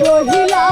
রহিলা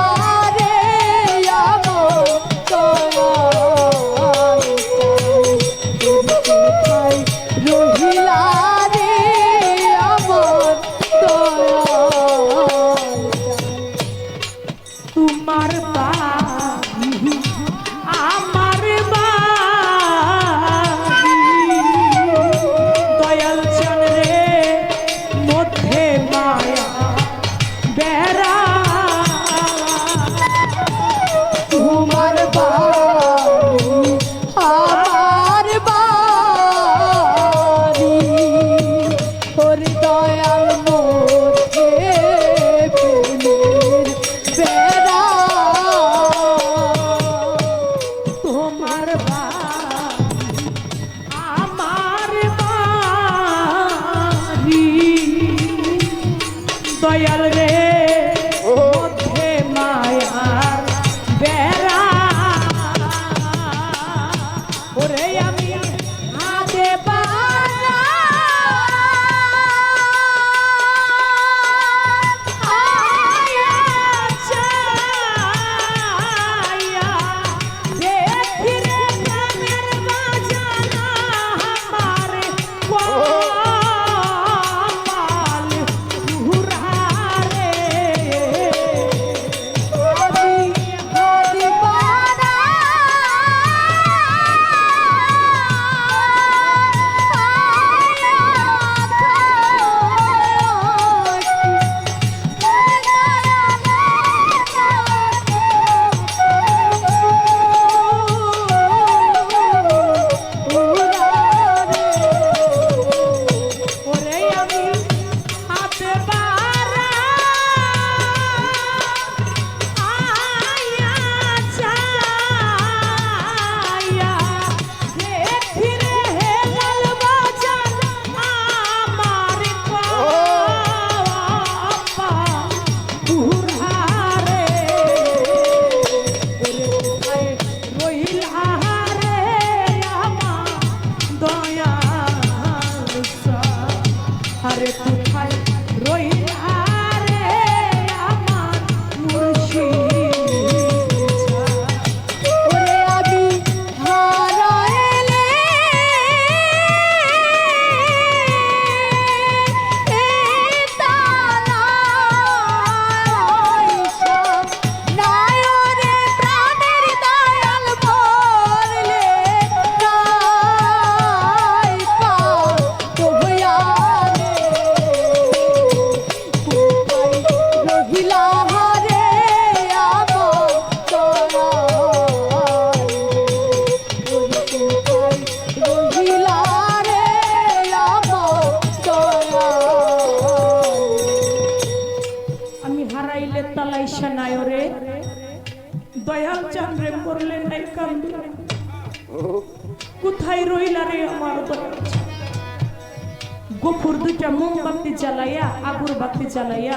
পড়লে নাই কান্দু। কোথায় রইলা রে আমার? গোপুর দুইটা মোমবাতি জ্বালাইয়া, আগুর বাতি জ্বালাইয়া,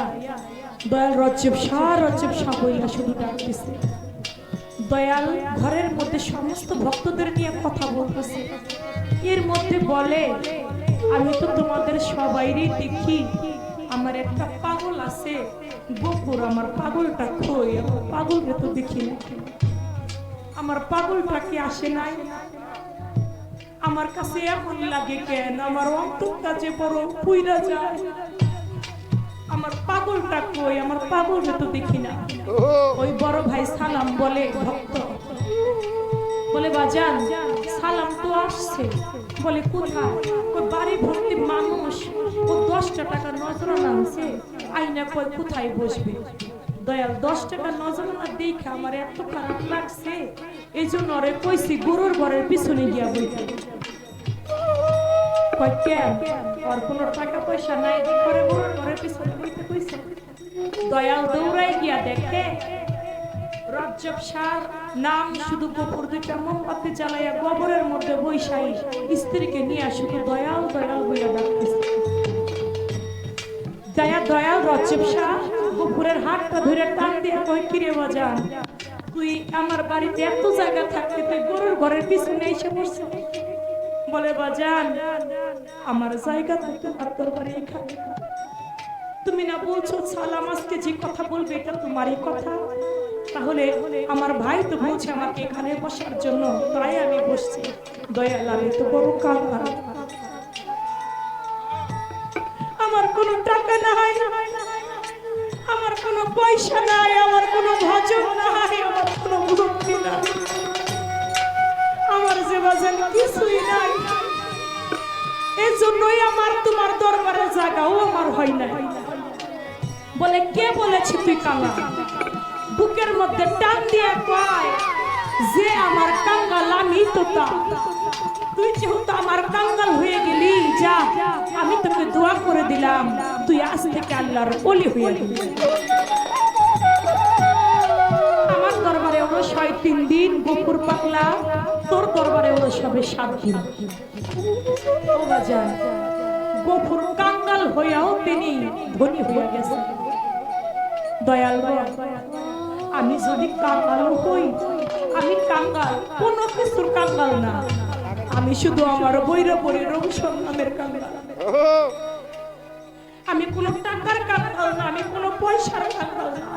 দয়াল রজ্জব শাহ রজ্জব শাহ বইলা শুধু ডাকতেছে। দয়াল ঘরের মধ্যে সমস্ত ভক্তদের নিয়ে কথা বলতেছে। এর মধ্যে বলে, আমি তো তোমাদের সবাইরই দেখি, আমার একটা পাগল আছে। গোপুর আমার পাগলটা আমার পাগলকে তো দেখি না আমার পাগলটা কি আসে নাই। আমার কাছে এমন লাগে কেন? আমার অন্তর কাছে বড় পুইরা যায়। আমার পাগলটা কই? আমার পাগলকে তো দেখি না। ওই বড় ভাই সালাম বলে, ভক্ত। বলে, বাজান, সালাম তো আসছে। বলে, কোথায়? ওই বাড়ি ভর্তি মানুষ। ও দশটা টাকা নজরানা আনছে। আইনা কই, কোথায় বসবে? দয়াল, দশ টাকা নজরানা দেখে আমার এত খারাপ লাগছে। এই জন্য ওরে কইছি, গরুর ঘরের পিছনে গিয়া বইতে। দয়াল রজ্জব নাম শুধু গোবরের মধ্যে স্ত্রীকে নিয়ে শুধু দয়াল দয়াল বইয়া ডাকতেছে। দয়া দয়াল গোপুরের হাতটা ধরে টান দিয়ে কই কিরে বাজান তুই আমার বাড়িতে এত জায়গা থাকতে তুই গরুর ঘরের পিছনে এসে বসছে বলে, বাজান, আমার জায়গা তো তোমার তোর বাড়ি এখানে। তুমি না বলছো সালাম আজকে যে কথা বলবে এটা তোমারই কথা? তাহলে আমার ভাই তো বলছে আমাকে এখানে বসার জন্য, তাই আমি বসছি। দয়াল, আমি তো বড় কাঙ্গাল আমার কোনো টাকা নাই। আমার কোনো পয়সা নাই, আমার কোনো ভজন নাই, আমার কোনো ভক্তি নাই। আমার যে বাজান কিছুই নাই। এই জন্যই আমার তোমার দরবারে জায়গাও আমার হয় না বলে কে বলেছে তুই কাঙ্গাল বুকের মধ্যে টান দিয়ে কয়, যে আমার কাঙ্গাল, আমি তা। তুই যেহেতু আমার কাঙ্গাল হয়ে গেলি, যা, আমি তোকে দোয়া করে দিলাম। তুই আজ থেকে আল্লাহর অলি হয়ে গেলি। আমার দরবারে হলো ছয়, তিন দিন গোপুর পাকলা তোর দরবারে হলো সবে সাত দিন। ও গোপুর কাঙ্গাল হইয়াও তিনি ধনী হয়ে গেছেন। দয়াল আমি যদি কাঙ্গাল হই, আমি কাঙ্গাল, কোনো কিছুর কাঙ্গাল না। আমি শুধু আমার বৈরবরী রংসন নামের কান্না। আমি কোনো টাকার কান্না না আমি কোনো পয়সার কাঙ্গাল না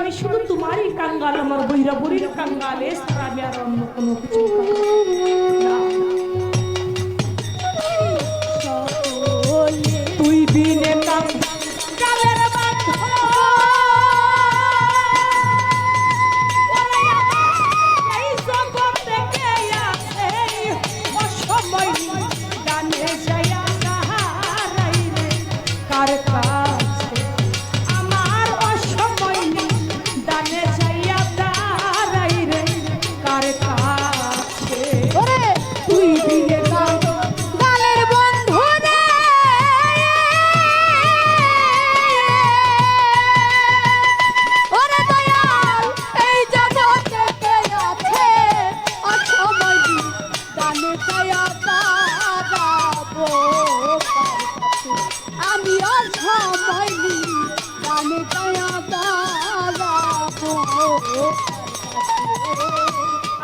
আমি শুধু তোমারই কাঙ্গাল আমার বৈরাবরীর কাঙ্গাল এছাড়া আমি আর অন্য কোনো কিছু না।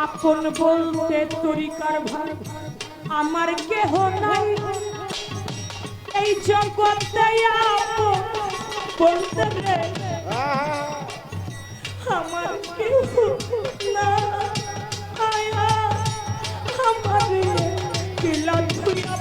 আপন বলতে তরিকার ভার আমার কেহ নাই। এই জগতে আপন বলতে রে, আমার কেহ না আয়া, আমার কিলা তুইয়া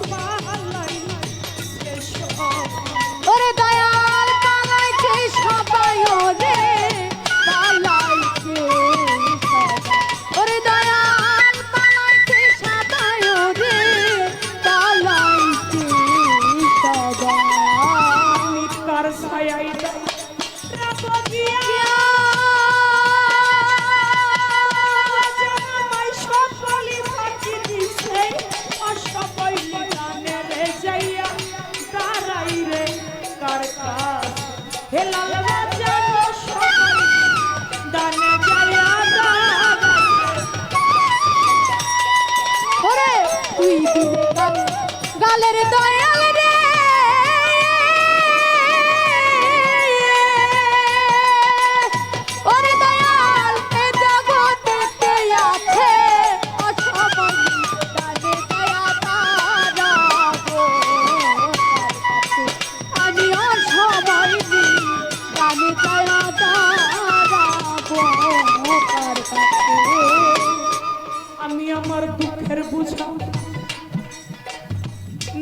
আমি আমার দুঃখের বুঝা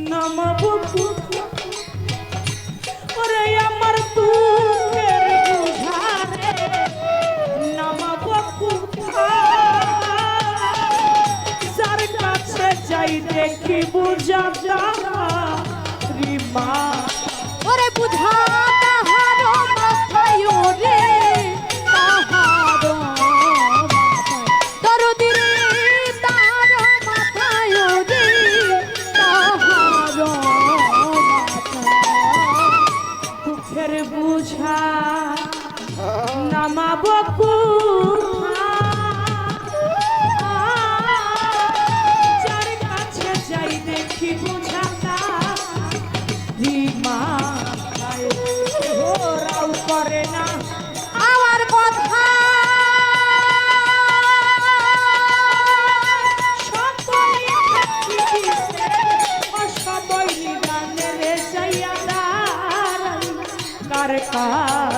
নামাবো? ওরে আমার দুঃখের বুঝা নামাবো? যার কাছে যাই দেখি বুঝা রিমা ওরে বুঝা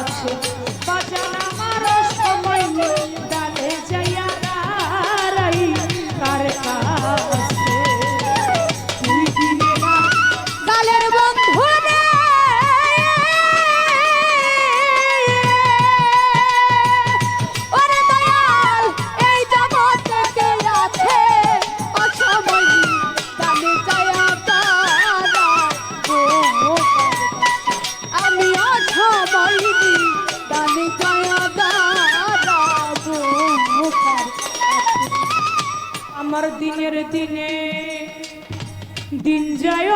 আছে। আমার দিনে দিন যায়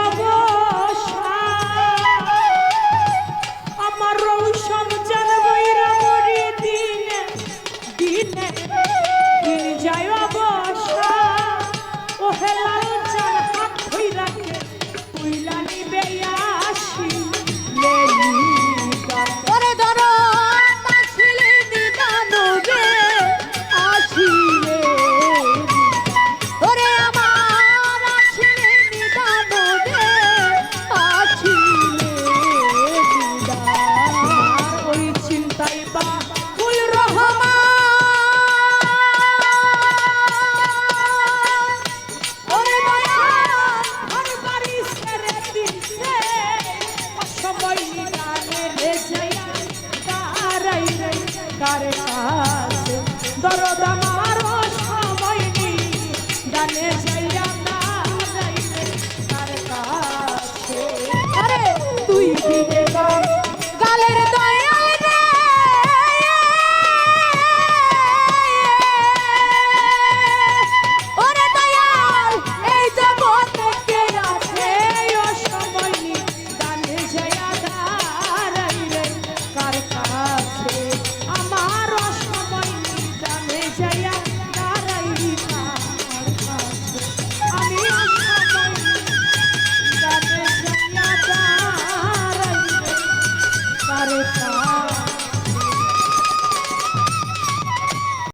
কাছে